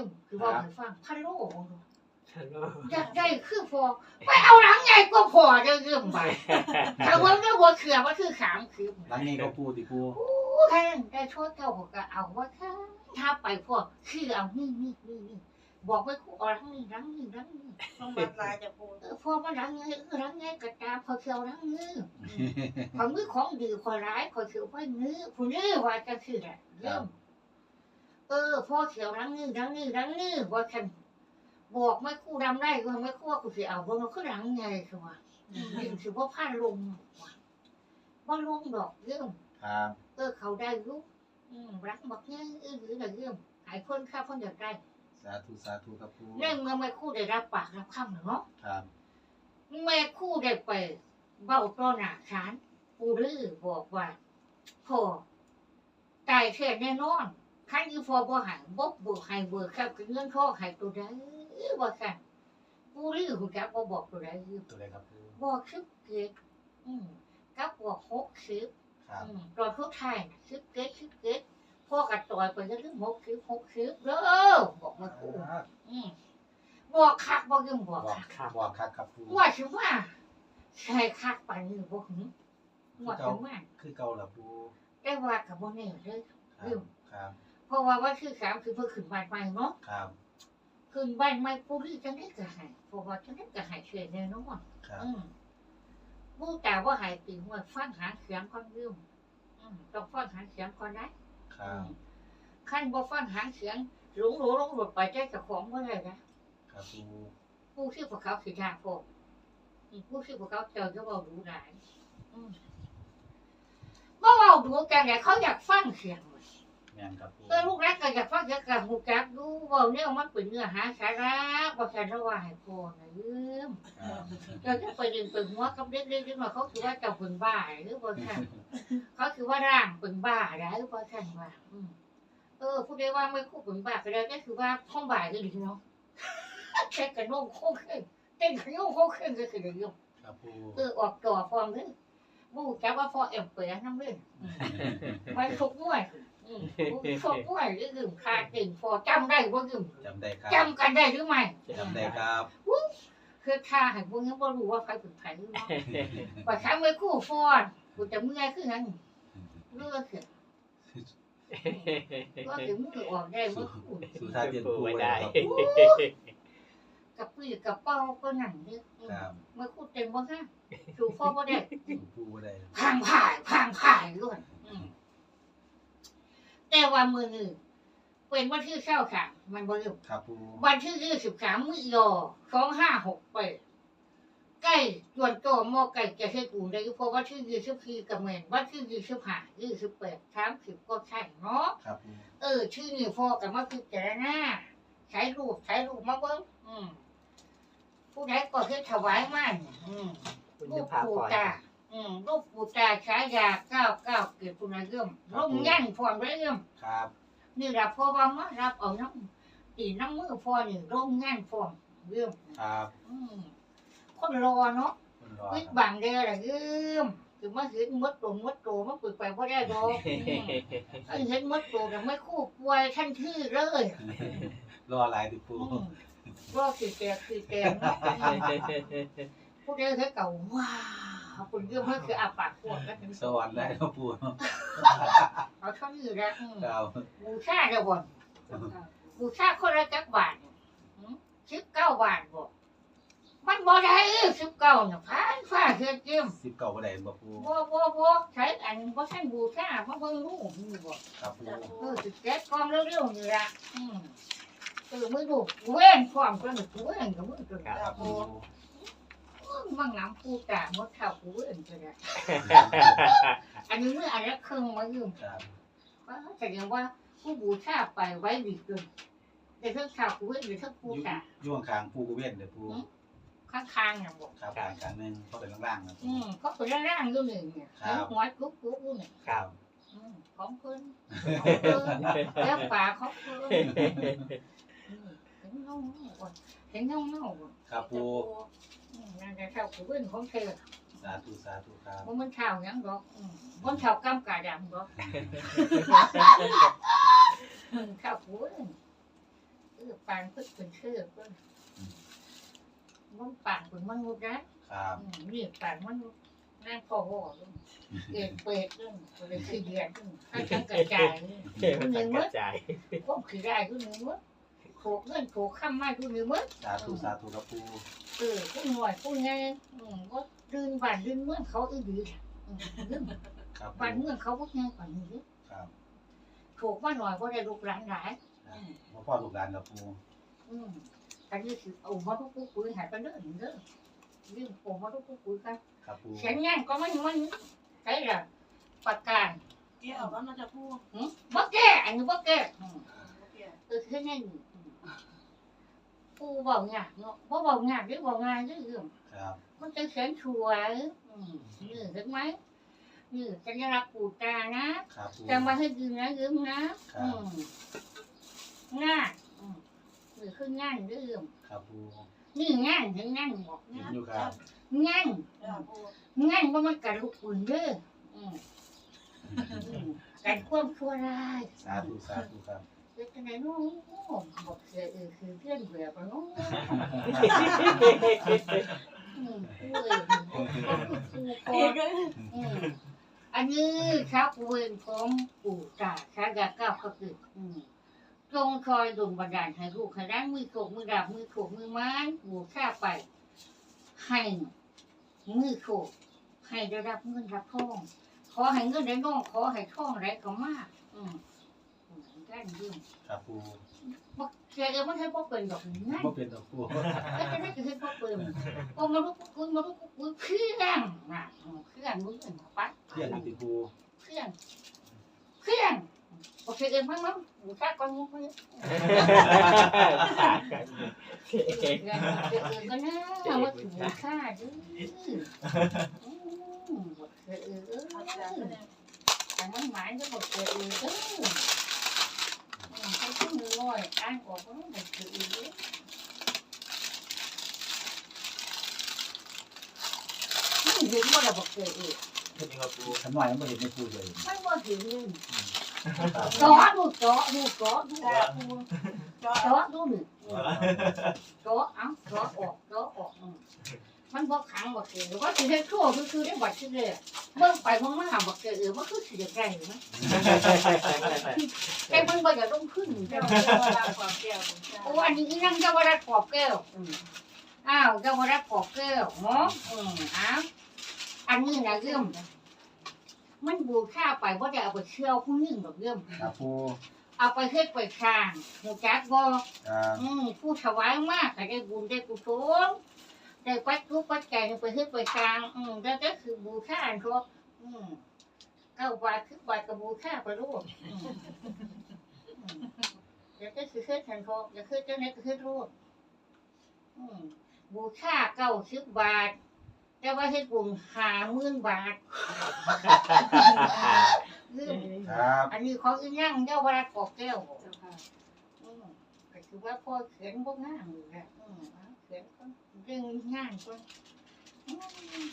ยิ่มคือว่าให้ฟังพันโลฮัลโลอยากได้คือพอไปเอาหลังใหญ่กว่าพอจะเยิ่มไปถ้าว่าก็ว่าเขือว่าคือขามคือหลังนี้ก็ปูติปูแค่ได้โทษเจ้าก็เอาว่าถ้าถ้าไปพวกคือเอานี่นี่นี่นี่บอกไว้กูเอาหลังนี้หลังนี้หลังนี้ต้องมาตายจะพูดพอมันหลังนี้เออหลังนี้กระจาพอเขียวหลังนี้ของมือของดีคอร้ายคอเขียวไว้นื้อผู้นี้ว่าจะคืออะเยิ่ม เออพ่อเขียวหลังนี้หลังนี้หลังนี้ว่าฉันบอกไม่คู่ดำได้ก็ไม่คู่ว่ากูสิเอาเพราะมันคือหลังไงคือว่ายิ่งสิว่าพลาดลงว่ะว่าลงดอกเยิ่มครับเออเขาได้รู้อืมรักบักเนี่ยเออหรืออะไรเรื่องหายคนข้าคนอยากได้สาธุสาธุครับปูแม่เมื่อแม่คู่ได้รับปากรับคำเนาะครับแม่คู่ได้ไปเบ้าต้นหนาชานปูรื้อบอกว่าพ่อตายแท้แน่นอน ขันยี่พอบ่หันบบบ่ให้เบิกครับเงินข้อให้ตัวใดว่ากันปูรื้อหูจักบ่บอกตัวใดตัวอะไรครับปูบอกสิบเกตอืมกับบอกหกสิบครับอืมตอนทุกทายน่ะชิบเก็ตชิบเก็ตพ่อกัดต่อยไปจะถึงหกสิบหกสิบเด้อบอกมาคู่อืมบอกคักบอกยังบอกบอกคักบอกครับครับปูว่าชิว่าใช่คักปานนี้บอกหึว่าชิว่าคือเก่าละปูได้ว่ากับโมเน่เลยครับครับ เพราะว่าว่าชื่อสามคือเพื่อขึ้นบ้านใหม่เนาะครับ ขึ้นบ้านใหม่ปุ๊บนี่จะได้กระหายเพราะว่าจะได้กระหายเฉยแน่นอนครับอืมผู้แต่ว่าหายตีหัวฟังหาเสียงคนยืมอืมต้องฟังหาเสียงคนได้ครับขั้นบ่ฟังหางเสียงหลงหลงหลงหลุดไปใจเจ้าของบ่ได้นะครับปูผู้ชื่อพวกเขาสิยากพวกอืมผู้ชื่อพวกเขาเจอจะเว้าดูหลายอืมบ่เว้าดูกันแต่เขาอยากฟังเสียงเว้ย แม่นครับปูเออลูกรักก็อยากฟังเสียงกับหูจักดูเว้าเนี่ยมันเป็นเนื้อหาสาระบ่ใช่ระว่าให้พ่อนะยืมครับเจ้าจะไปดึงไปหัวกับเด็กๆขึ้นมาเขาคือว่าเจ้าเป็นบ้าหรือบ่ใช่เขาคือว่าร่างเป็นบ้าได้หรือบ่ใช่ว่าอืมเออผู้ใดว่าไม่คู่เป็นบ้าก็ได้ก็คือว่าข้องบ่ายก็ดีเนาะแค่กันโน้มโค้งขึ้นเต้นขยุ่งโค้งขึ้นก็คือเดียวครับปูเออออกตัวฟอร์มขึ้นบูจักว่าฟอเอ็มเปื่อยน้ำเล่นมันทุกมวย อืมทุกมวยก็คือขาดติ่งฟอจำได้ว่าคือจำได้ครับจำกันได้หรือไม่จำได้ครับคือท่าให้พวกนี้บ่รู้ว่าใครเป็นใครหรือเนาะว่าฉันไม่คู่ฟอนกูจะเมื่อยขึ้นนั้นเลือกเสียก็ถึงมือออกได้ว่าคู่สุดท้ายเปลี่ยนปูเลยครับกับปีกับเป้าก็หนังเนี่ยครับเมื่อคู่เต็มว่าฮะถูกพ่อบ่ได้สูปูบ่ได้พังผ่ายพังผ่ายด้วยอืมแต่ ว่ามือหนึ่งเป็นวันที่เช้าค่ะมันบ่เร็วครับปูวันที่ยี่สิบสามมือยอสองห้าหกแปดใกล้จวนโตหมอไก่จะให้กูได้เพราะว่าที่ยี่สิบสี่กับเมนวันที่ยี่สิบห้ายี่สิบแปดสามสิบก็ใช่เนาะครับปูเออชื่อนี่พอกับมาคือเจรนาใช้รูปใช้รูปมาเบิ้งอืมผู้ใดก็คือถวายมันอืมคุณรูจะปพาปูปล่อยตา อืมรูปปูตาใช้ยาเก้าเก้าเกิดปุณเรื่อมร่มยั่นพวงเรื่อมครับนี่รับพ่อว่ามารับเอาน้ำตีน้ำมือพ่อนี่ร่มยั่นพวงเรื่อมครับอืมคนรอเนาะคุณรอวิครับบังเด้อละเรื่อมคือมาเห็นมดตัวมดตัวมันปิดไปเพราะได้ดอกอืมถ้าเห็นมดตัวแต่ไม่คู่ป่วยทันทีเลยรอหลายติปูอืมรอคือแกคือแกเนาะ ผู้ใดเคยเก่าว้า วคุณเรื่องมันคืออาปากพวกกันสวรรค์ได้ครับปูเอาเท่านี้แหละอืมครับบูชาเดี๋ยวบ่นบูชาคนละจักบาทสิบเก้าบาทบ่มันบ่ได้สิบเก้าเนี่ยผ่านฟ้าเฮือเจิมสิบเก่าบ่ได้บ่ปูบ่บ่บ่ใช้อันบ่ทันบูชามาเบิ่งรูปนี่บ่ ครับปูเออสิแก๊สกองเร็วๆนี่ล่ะอืมเออมือดูเว้นความก็นึกเว้นก็มือตัวครับปู มังน้ำปูแตาหมดเท่ากูเว้นก็ได้อันนี้เมื่ออันละครึ่งมายืมว่าแสดงว่าผู้บูชาไปไว้ดีเกินแต่เท่าชาวกูเว้นหรือเท่าปูอยู่ตาอยู่ข้างปูก็เว้นเด้อปูข้างๆน่ะบอกครับข้างข้างหนึงเพราเป็นล่างๆนะอืมเขาเป็นร่างๆอยู่หนึ่งเนี่ยครับหัวกุ๊กกุ๊กอยู่เนี่ยครับของเพิ่นของเพิ่นแล้วป่าของเพิ่น อืมเห็นเงาเงาบ่เห็นเงาเงาบ่ครับปูอืมนั่นจะเท่ากูเว้นของเธอสาธุสาธุครับว่ามันเท่าหยังดอกอืมมันเท่ากำกาดำดอกอืมเท่ากูเว้นเอออปานเพิ่งเป็นเชื่อเพิ่นมันปานเป็นมนุษย์นะ ครับอืมนี่ปานมนุษย์นั่งคอหัวเรื่องเกิดเปิดเรื่องเลยคือเดือนเรื่องให้ทั้งกระจายเรื่องเท่มันสังกระจายพวกคือได้ทุกหนึ่งมั้ง โขกเงินโขกข้ามมาทุกหนึ่งมั้งสาธุสาธุครับปูเออผู้หน่วยผู้ไงอืมก็ดืนบ้านดืนเมืองเขาอือดีอืมเรื่องครับบ้านปูเมืองเขาพวกไงกว่านี้ครับถูกมาหน่อยก็ได้ลูกหลานหลายครับพ่อพ่อลูกหลานครับปูอืมอันนี้คือเอามาทุกผู้คุยหายไปเด้อหนึ่งเด้อเรื่องโอมาทุกผู้คุยกันครับปูเสียงงานก็มันมันใช่ละประกาศเกี่ยวแล้วมันจะพูดหืมบ่แก้อันนี้บ่แก้อืมเกี่ยวเออคือไงนี่อืม ปูบอกงานเนาะบ่บอกงานหรือบอกงานหรือเรื่องครับมันจะเขียนสวยอืมนี่เห็นไหมนี่สัญลักษณ์ปู่ตานะครับปูจำไว้ให้ดีนะยืมนะครับอืมงานอืมนี่คืองานเรื่องครับปูนี่งานเห็นงานบอกเห็นอยู่ครับงานแล้วพูดงานว่ามันกัดลูกอุ่นเด้ออืมอืมกัดความชั่วร้ายสาธุสาธุครับ เด็กไหนน้องบอกเสียเออคือเพื่อนเบื่อปะน้องอืมเว้ยเกี่ยวพอกันอืมอันนี้ครับเวรของปู่ตาชายาเก้าก็คืออืมจงคอยดลบันดาลให้ลูกให้ร้านมือโขกมือดาบมือโขกมือไม้บูชาไป ให้มือโขกให้ได้รับเงินรับทองขอให้เงินได้น้องขอให้ทองไรก็มากอืม ด้านยืมครับปูบ่เสียเองมันให้พ่อเป็นดอกนั่นบ่เป็นดอกปูก็จะได้คือให้พ่อเป็นโอ้มาลูกกุยมาลูกกุยเพื่อนน่ะอืมเพื่อนมึงเห็นปะเพื่อนอยู่ที่ปูเพื่อนเพื่อนโอเคเองมั้งมั้งหมูชาก้อนมุ้งมั้งเพื่อนเพื่อนเองก็น่าว่าถึงค่าดื้ออืมบอกเธอเออเอออาจารย์เนี่ยแต่มันหมายถึงบอกเธอเออเอออืมให้ขึ้นมือลอยอ่านออกก็ต้องบอกเธอเออเออนี่ เห็นว่าเราบอกเธอเออเป็นยังไงปูขน่อยมันบ่เห็นในปูเลยไม่ว่าเห็นเลยจอดูจอดูจอดูจอจอดูหนึ่งจอเอาจอออกจอออกมันบอกขังบอกเสือว่าสิได้ชั่วคือคือได้บัตรคือเลยเบิ่งไปมองมาหาบอกเสือเออมันคือสิได้ไกลอยู่นะแต่มันบ่อยากลงขึ้นเจ้าว่าความเกี่ยวโอ้อันนี้อีนั่งเจ้าวรัดขอบแก้วอ้าวเจ้าวรัดขอบแก้วเนาะอืมอ้าว อันนี้นะเรื่องมันบูชาไปว่าจะเอาไปเชี่ยวผู้หญิงดอกเรื่องครับปูเอาไปเฮ็ดไปทางหูจักบ่ครับอืมผู้ถวายมากก็ได้บุญได้กุศลได้ปัดทุกปัดใจยไปเฮ็ดไปทางอืมแล้วก็คือบูชาอันเขาอืมเก้าบาทคือบาทกับบูชาไปรูปอืมอืมแล้วก็คือเฮ็ดทันเขาแล้วคือเจ้านี้ก็เฮ็ดรูปอืมบูชาเก้าสิบบาท แต่ว่าเฮ็ดบุญห้าหมื่นบาทอืมครับอันนี้ของอีนั่งเจ้าวราชกอกแก้วเจ้าค่ะอืมก็คือว่าพ่อเขียนพวกงานอยู่แหละอืมเอาเขียนก็เรื่องงานก็อืม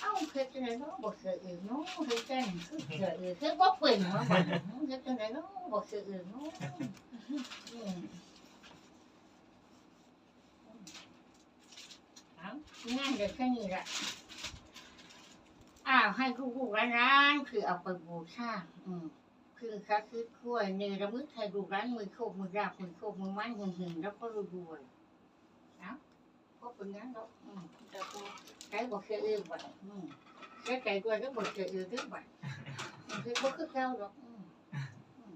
เอ้าเขียนจังไหนเนาะบอกเสืออื่นเนาะเขียนจังคือเสืออื่นเขียนบ่เป็นเนาะบัดนี้เขียนจังไหนเนาะบอกเสืออื่นเนาะอืมเอา งานเด็กแค่นี้แหละอ้าวให้ลูกๆร้านๆคือเอาไปบูชาอืมคือค่ะคือกล้วยเนรมึกไทยดูร้านมือโคกมือราบมือโคกมือไม้หึงหึงแล้วก็รวยๆเอ้าก็เป็นงั้นแล้วอืมเจ้าพูใช้บอกเสียเองไปอืมใช้ใจด้วยก็บอกเสียเองด้วยไปคือบ่คือเก่าหรอกอืมอืม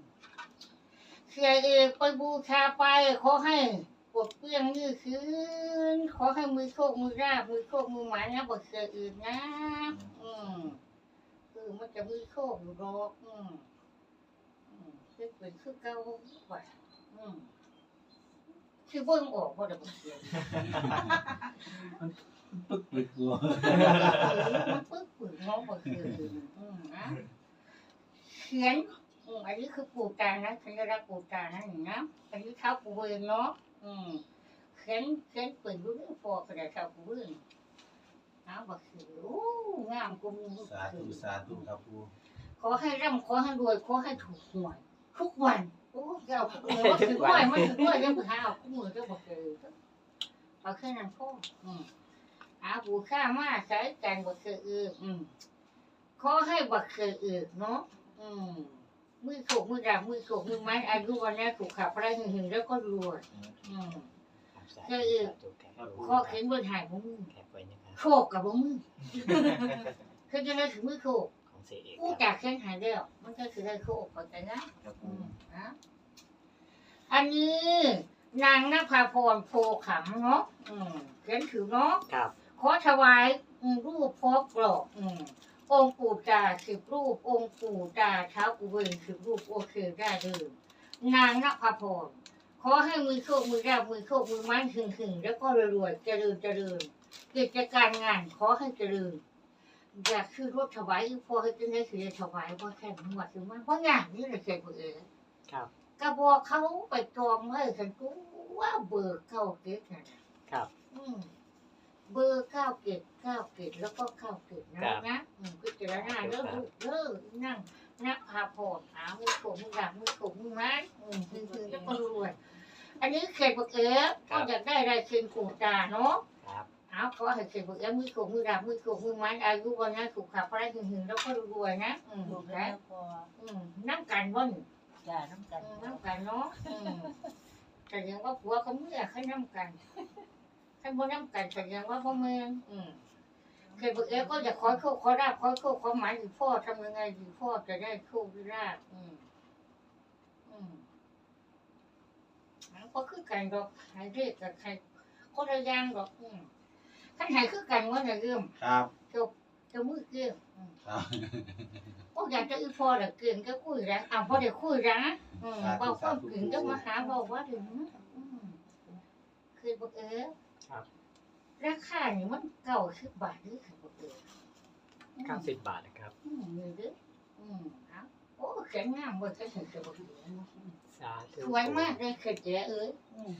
เสียเอไปบูชาไปขอให้ ปลดเปลื้องยืดคืนขอให้มือโคกมือราบมือโคกมือไม้นะบอกเสียเองนะ อืมคือมันจะมือโคกอยู่หรอกอืมอืมคือเป็นคือเก่าว่าอืมคือเบิ่งออกบ่ได้บ่เขียนปึ๊กปึ๊กปูมันปึ๊กปึกมองบ่เขียนอืมนะเขียนอืมอันนี้คือปู่ตานะสัญลักษณ์ปู่ตานะนี่นะอันนี้เท้าปู่เวนเนาะ อืมเขียนเขียนเปิดดูเรื่องฟอกระดาษเท้าปู่เวนเอาบ่เขียนโอ้งามกูมีสาธุสาธุครับปูขอให้ร่ำขอให้รวยขอให้ถูกหวยทุกวันโอ้อ้เจ้าเออมันถือว่ามันถือว่ายังหาเอาคู่มือเจ้าบอกเลยเอาแค่นั้นพ่ออืมอาบูข้ามาใช้กันบักเคยเอออืมขอให้บักเคยเออเนาะอืม มือโขกมือดาบมือโขกมือไม้อายุวันนี้ถูกขับไปหึงหึงแล้วก็รวยอืมเออข้อเข็นบนหายของมือแคปไว้นะครับโขกกับบ่มือคือจะได้ถึงมือโขกของเสียเอกผู้ครับจากเส้นหายแล้วมันก็คือได้โคกเข้าใจนะ ครับผอืมมนะอันนี้นางนภาพรโพขำเนาะอืมเขียนถือเนาะครับขอถวายอืมรูปพอกกรอกอืม องค์ปู่จ่าสิบรูป องค์ปู่จ่าเท้ากุเวนสิบรูปโอเคได้เลยนางนภาพรขอให้มือโชคมือราบมือโชคมือไม้หึงหึงๆแล้วก็รวยๆเจริญเจริญกิจการงานขอให้เจริญอยากคือรถถวายพอให้จึงได้คือถวายว่าแค่หมดถึงมันเพราะงานนี่แหละเกิดเองครับกระบอกเขาไปจองให้ฉันกูว่าเบอร์เก้าเกตน่ะครับ อืม เบอร์เก้าเกตเก้าเกตแล้วก็เก้าเกตนะครับนะอืมก็เจรนาเลิกเลิกนั่งนักพาพรหามือโขกมือหลักมือโขกมือไม้อืมคือคือแล้วก็รวยอันนี้เขตบักเอ๋ก็อยากได้อะไรเชิญกูตาเนาะครับเอาขอให้เสร็จบุกแล้วมือโขกมือดาบมือโขกมือไม้อายุวันนั้นถูกขับไปได้ถึงหึงแล้วก็รวยนะอืมถูกแล้แล้ววพออืมน้ำกันว่นจ่าน้ำกันอืมน้ำกันเนาะอืมแต่ยังว่าผัวเขาเมื่อเขาน้ำกัน ท่านบ่น้ำกันแต่ยังว่าพ่อเมืองอืมเคยบอกเอ๊ะก็จะขอโชคขอราบขอโชคขอหมายถึงพ่อทำยังไงถึงพ่อจะได้โชคได้ราบอืมอืมมันก็คือกันดอกใครเรียกกับใครคนละอย่างดอกอืมขันหายคือกันว่าจะเรื่องครับจบจะมือเกลี้ยงอืมครับ ก็อยากจะอีพอแต่เกลี้ยงก็คุยแล้วอะพอได้คุยแล้วนะอืมเบาความกึ่งก็มาหาเบาว่าถึงอืมคือบอกเออ ครับราคานี่มันเก่าสิบบาทหรือคือบอกเออเก้าสิบบาทนะครับ อืมนี่เด้ออืมเอาโอ้แข็งงามเว้ยแค่ถึงจะบอกเออสาธุสวยมากเลยเคยเจอเอ้ยอืม